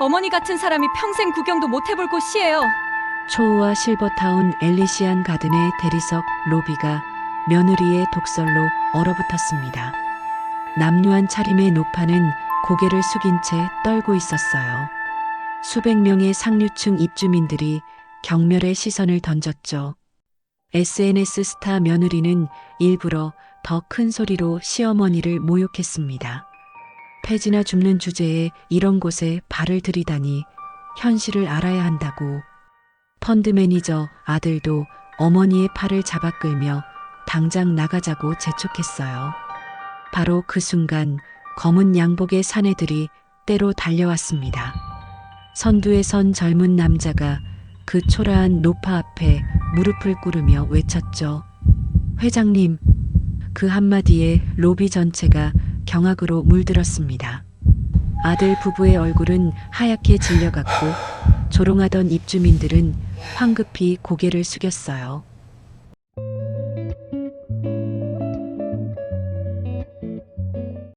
어머니 같은 사람이 평생 구경도 못 해볼 곳이에요. 초우와 실버타운 엘리시안 가든의 대리석 로비가 며느리의 독설로 얼어붙었습니다. 남루한 차림의 노파는 고개를 숙인 채 떨고 있었어요. 수백 명의 상류층 입주민들이 경멸의 시선을 던졌죠. SNS 스타 며느리는 일부러 더 큰 소리로 시어머니를 모욕했습니다. 폐지나 줍는 주제에 이런 곳에 발을 들이다니 현실을 알아야 한다고 펀드 매니저 아들도 어머니의 팔을 잡아 끌며 당장 나가자고 재촉했어요. 바로 그 순간 검은 양복의 사내들이 때로 달려왔습니다. 선두에 선 젊은 남자가 그 초라한 노파 앞에 무릎을 꿇으며 외쳤죠. 회장님, 그 한마디에 로비 전체가 경악으로 물들었습니다. 아들 부부의 얼굴은 하얗게 질려갔고 조롱하던 입주민들은 황급히 고개를 숙였어요.